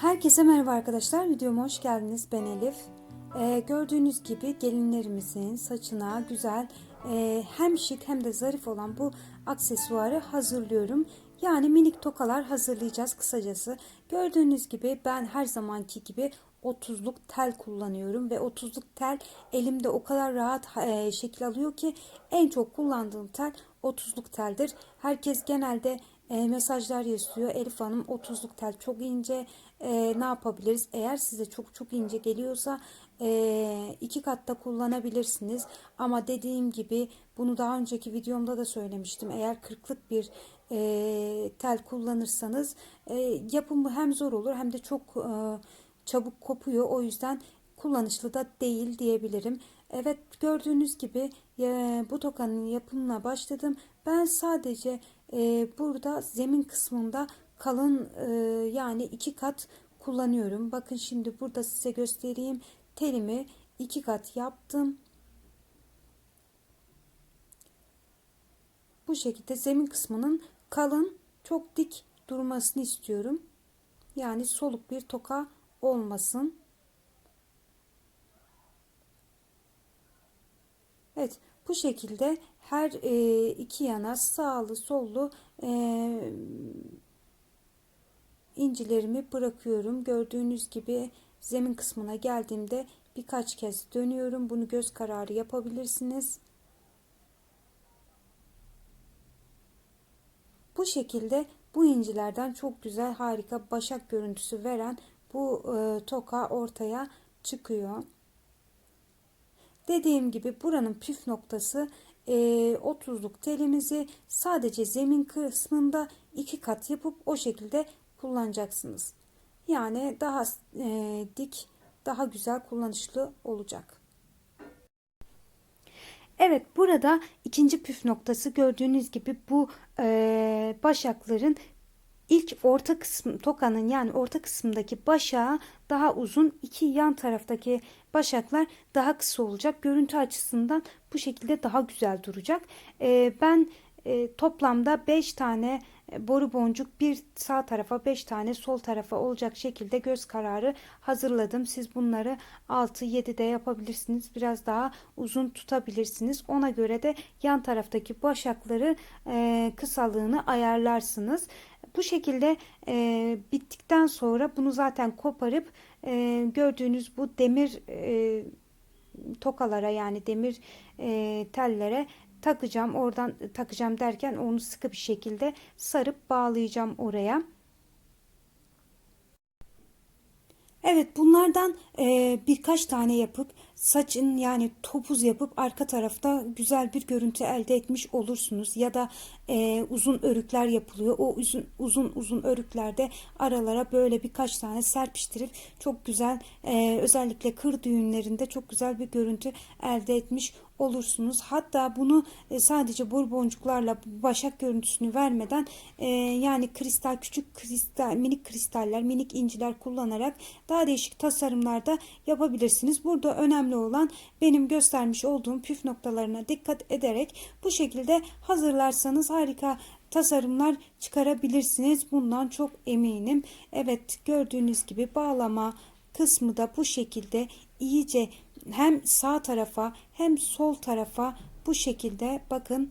Herkese merhaba arkadaşlar. Videoma hoş geldiniz. Ben Elif. Ee, gördüğünüz gibi gelinlerimizin saçına güzel e, hem şık hem de zarif olan bu aksesuarı hazırlıyorum. Yani minik tokalar hazırlayacağız kısacası. Gördüğünüz gibi ben her zamanki gibi 30'luk tel kullanıyorum ve 30'luk tel elimde o kadar rahat e, şekil alıyor ki en çok kullandığım tel 30'luk teldir. Herkes genelde e, mesajlar yazıyor. Elif Hanım 30'luk tel çok ince. E, ne yapabiliriz? Eğer size çok çok ince geliyorsa e, iki katta kullanabilirsiniz. Ama dediğim gibi bunu daha önceki videomda da söylemiştim. Eğer 40'lık bir e, tel kullanırsanız e, yapımı hem zor olur hem de çok e, çabuk kopuyor. O yüzden kullanışlı da değil diyebilirim. Evet gördüğünüz gibi e, bu tokanın yapımına başladım. Ben sadece e, burada zemin kısmında kalın e, yani iki kat kullanıyorum. Bakın şimdi burada size göstereyim. Telimi iki kat yaptım. Bu şekilde zemin kısmının kalın çok dik durmasını istiyorum. Yani soluk bir toka olmasın. Evet bu şekilde her e, iki yana sağlı sollu e, incilerimi bırakıyorum. Gördüğünüz gibi zemin kısmına geldiğimde birkaç kez dönüyorum. Bunu göz kararı yapabilirsiniz. Bu şekilde bu incilerden çok güzel harika başak görüntüsü veren bu e, toka ortaya çıkıyor. Dediğim gibi buranın püf noktası e, 30'luk telimizi sadece zemin kısmında iki kat yapıp o şekilde kullanacaksınız. Yani daha e, dik, daha güzel kullanışlı olacak. Evet burada ikinci püf noktası gördüğünüz gibi bu e, başakların ilk orta kısım tokanın yani orta kısımdaki başağı daha uzun iki yan taraftaki başaklar daha kısa olacak. Görüntü açısından bu şekilde daha güzel duracak. Ee, ben e, toplamda 5 tane boru boncuk bir sağ tarafa 5 tane sol tarafa olacak şekilde göz kararı hazırladım. Siz bunları 6-7 de yapabilirsiniz. Biraz daha uzun tutabilirsiniz. Ona göre de yan taraftaki başakları e, kısalığını ayarlarsınız. Bu şekilde e, bittikten sonra bunu zaten koparıp e, gördüğünüz bu demir e, tokalara yani demir e, tellere takacağım. Oradan takacağım derken onu sıkı bir şekilde sarıp bağlayacağım oraya. Evet bunlardan e, birkaç tane yapıp saçın yani topuz yapıp arka tarafta güzel bir görüntü elde etmiş olursunuz. Ya da e, uzun örükler yapılıyor. O uzun uzun uzun örüklerde aralara böyle birkaç tane serpiştirip çok güzel e, özellikle kır düğünlerinde çok güzel bir görüntü elde etmiş olursunuz. Hatta bunu e, sadece bor boncuklarla başak görüntüsünü vermeden e, yani kristal küçük kristal minik kristaller minik inciler kullanarak daha değişik tasarımlarda yapabilirsiniz. Burada önemli olan benim göstermiş olduğum püf noktalarına dikkat ederek bu şekilde hazırlarsanız harika tasarımlar çıkarabilirsiniz. Bundan çok eminim. Evet gördüğünüz gibi bağlama kısmı da bu şekilde iyice hem sağ tarafa hem sol tarafa bu şekilde bakın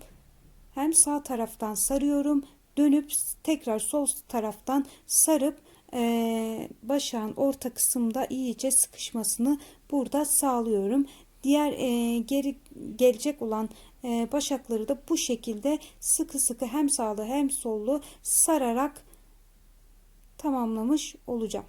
hem sağ taraftan sarıyorum dönüp tekrar sol taraftan sarıp e, başağın orta kısımda iyice sıkışmasını burada sağlıyorum. Diğer e, geri gelecek olan e, başakları da bu şekilde sıkı sıkı hem sağlı hem sollu sararak tamamlamış olacağım.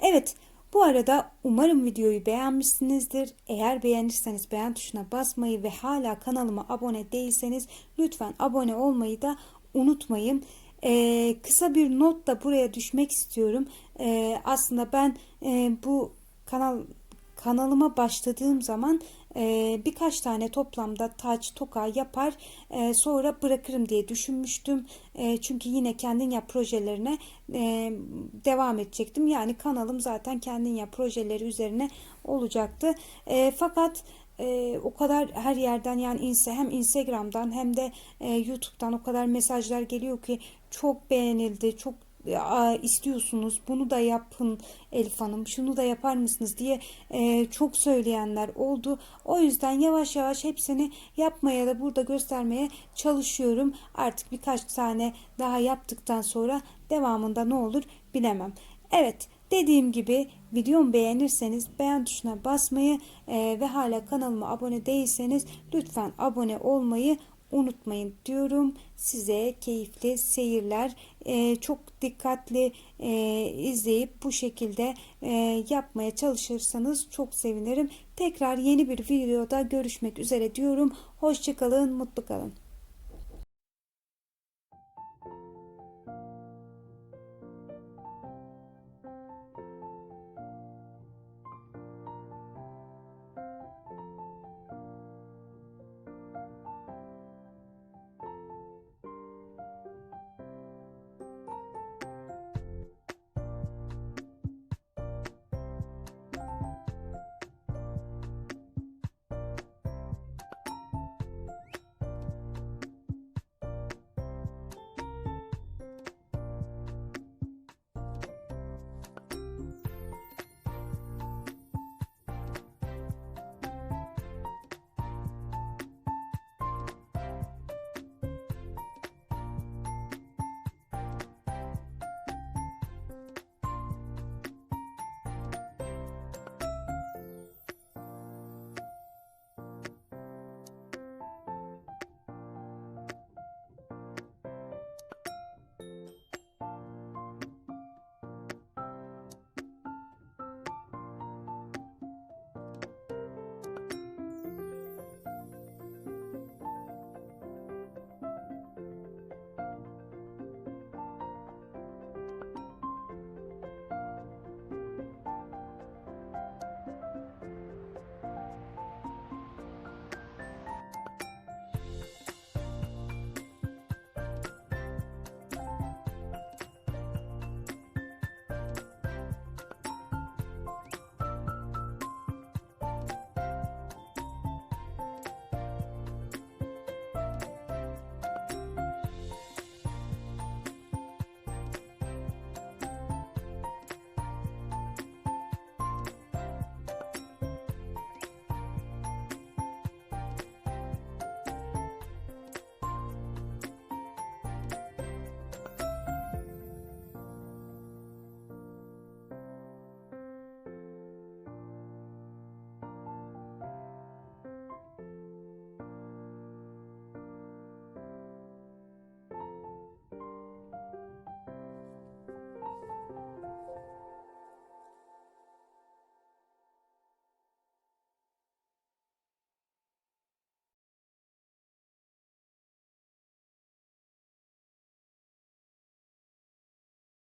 Evet bu arada umarım videoyu beğenmişsinizdir. Eğer beğenirseniz beğen tuşuna basmayı ve hala kanalıma abone değilseniz lütfen abone olmayı da unutmayın. Ee, kısa bir not da buraya düşmek istiyorum. Ee, aslında ben e, bu kanal kanalıma başladığım zaman e, birkaç tane toplamda taç toka yapar e, sonra bırakırım diye düşünmüştüm. E, çünkü yine kendin yap projelerine e, devam edecektim. Yani kanalım zaten kendin yap projeleri üzerine olacaktı. E, fakat e, o kadar her yerden yani inse hem Instagram'dan hem de e, YouTube'dan o kadar mesajlar geliyor ki çok beğenildi, çok istiyorsunuz bunu da yapın Elif Hanım şunu da yapar mısınız diye e, çok söyleyenler oldu. O yüzden yavaş yavaş hepsini yapmaya da burada göstermeye çalışıyorum. Artık birkaç tane daha yaptıktan sonra devamında ne olur bilemem. Evet dediğim gibi videomu beğenirseniz beğen tuşuna basmayı e, ve hala kanalıma abone değilseniz lütfen abone olmayı unutmayın diyorum. Size keyifli seyirler. Ee, çok dikkatli e, izleyip bu şekilde e, yapmaya çalışırsanız çok sevinirim. Tekrar yeni bir videoda görüşmek üzere diyorum. Hoşçakalın, mutlu kalın.